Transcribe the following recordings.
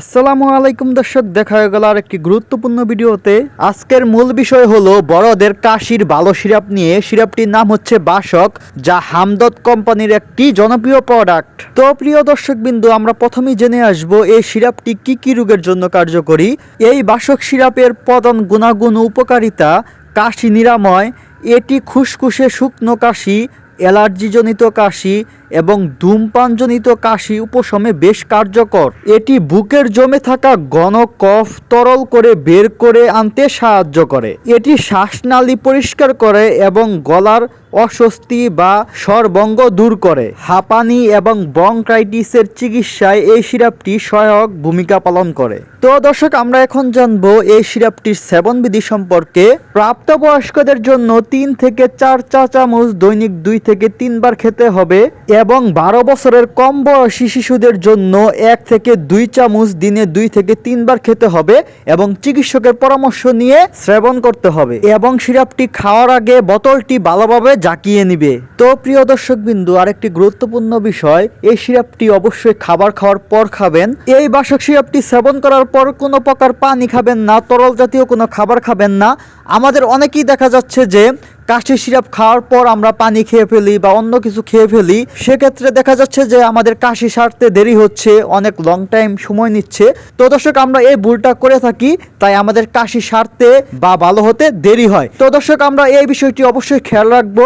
আসসালামু আলাইকুম দর্শক, দেখা গেল আর একটি গুরুত্বপূর্ণ ভিডিওতে। আজকের মূল বিষয় হলো বড়দের কাশির ভালো সিরাপ নিয়ে। সিরাপটির নাম হচ্ছে বাসক, যা হামদত কোম্পানির একটি জনপ্রিয় প্রোডাক্ট তো প্রিয় দর্শক বিন্দু আমরা প্রথমেই জেনে আসব এই সিরাপটি কি কি রোগের জন্য কার্যকরী। এই বাসক সিরাপের প্রধান গুণাগুণ উপকারিতা কাশি নিরাময়, এটি খুসখুসে শুকনো কাশি, অ্যালার্জিজনিত কাশি এবং ধূমপানজনিত কাশি উপশমে বেশ কার্যকর। এটি বুকের জমে থাকা ঘন কফ তরল করে বের করে আনতে সাহায্য করে। এটি শ্বাসনালী পরিষ্কার করে এবং গলার অস্বস্তি বা স্বরভঙ্গ দূর করে। হাঁপানি এবং বংক্রাইটিসের চিকিৎসায় এই সিরাপটি সহায়ক ভূমিকা পালন করে। তো দর্শক, আমরা এখন জানব এই সিরাপটির সেবন বিধি সম্পর্কে। প্রাপ্তবয়স্কদের জন্য তিন থেকে চার চা চামচ, দৈনিক দুই থেকে তিনবার খেতে হবে এবং বারো বছরের কম বয়সী শিশুদের জন্য এক থেকে দুই চামচ দিনে দুই থেকে তিনবার খেতে হবে এবং চিকিৎসকের পরামর্শ নিয়ে সেবন করতে হবে এবং সিরাপটি খাওয়ার আগে বোতলটি ভালোভাবে জাকিয়ে নিবে। তো প্রিয় দর্শক বিন্দু আরেকটি গুরুত্বপূর্ণ বিষয়, এই সিরাপটি অবশ্যই খাবার খাওয়ার পর খাবেন। এই বাসক সিরাপটি সেবন করার পর কোনো প্রকার পানি খাবেন না, তরল জাতীয় কোনো খাবার খাবেন না। আমাদের অনেকেই দেখা যাচ্ছে যে কাশি সিরাপ খাওয়ার পর আমরা পানি খেয়ে ফেলি বা অন্য কিছু খেয়ে ফেলি, সেক্ষেত্রে দেখা যাচ্ছে যে আমাদের কাশি সারতে দেরি হচ্ছে, অনেক লং টাইম সময় নিচ্ছে। তো দর্শক, আমরা এই ভুলটা করে থাকি, তাই আমাদের কাশি সারতে বা ভালো হতে দেরি হয়। তো দর্শক, আমরা এই বিষয়টি অবশ্যই খেয়াল রাখব,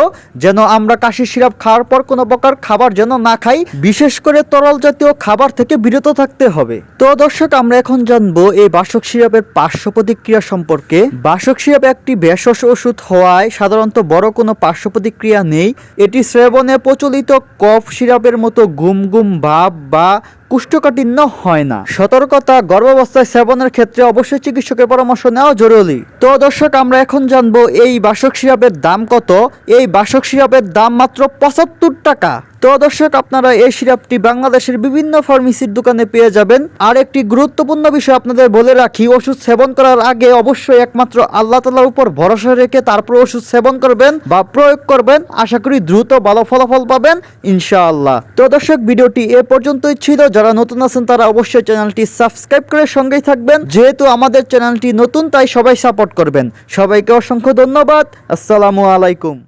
যেন আমরা কাশি সিরাপ খাওয়ার পর কোনো প্রকার খাবার যেন না খাই, বিশেষ করে তরল জাতীয় খাবার থেকে বিরত থাকতে হবে। তো দর্শক, আমরা এখন জানব এই বাসক সিরাপের পার্শ্ব প্রতিক্রিয়া সম্পর্কে। বাসক সিরাপ একটি ভেষজ ওষুধ হওয়ায় সাধারণত বড় কোনো পার্শ্ব প্রতিক্রিয়া নেই। এটি সেবনে প্রচলিত কফ সিরাপের মতো গুম গুম ভাব বা কুষ্ঠকাঠিন্য হয় না। সতর্কতা, গর্ভাবস্থায় সেবনের ক্ষেত্রে অবশ্যই চিকিৎসকের পরামর্শ নেওয়া জরুরি। তো দর্শক, আমরা এখন জানব এই বাসক সিরাপের দাম কত? এই বাসক সিরাপের দাম মাত্র পঁচাত্তর টাকা। তো দর্শক, আপনারা এই সিরাপটি বাংলাদেশের বিভিন্ন ফার্মেসির দোকানে পেয়ে যাবেন। আর একটি গুরুত্বপূর্ণ বিষয় আপনাদের বলে রাখি, ওষুধ সেবন করার আগে অবশ্যই একমাত্র আল্লাহ তালার উপর ভরসা রেখে তারপর ওষুধ সেবন করবেন বা প্রয়োগ করবেন। আশা করি দ্রুত ভালো ফলাফল পাবেন, ইনশাআল্লাহ। তো দর্শক, ভিডিওটি এ পর্যন্তই ছিল। যারা নতুন আছেন, তারা অবশ্যই চ্যানেলটি সাবস্ক্রাইব করে সঙ্গেই থাকবেন। যেহেতু আমাদের চ্যানেলটি নতুন, তাই সবাই সাপোর্ট করবেন। সবাইকে অসংখ্য ধন্যবাদ। আসসালামু আলাইকুম।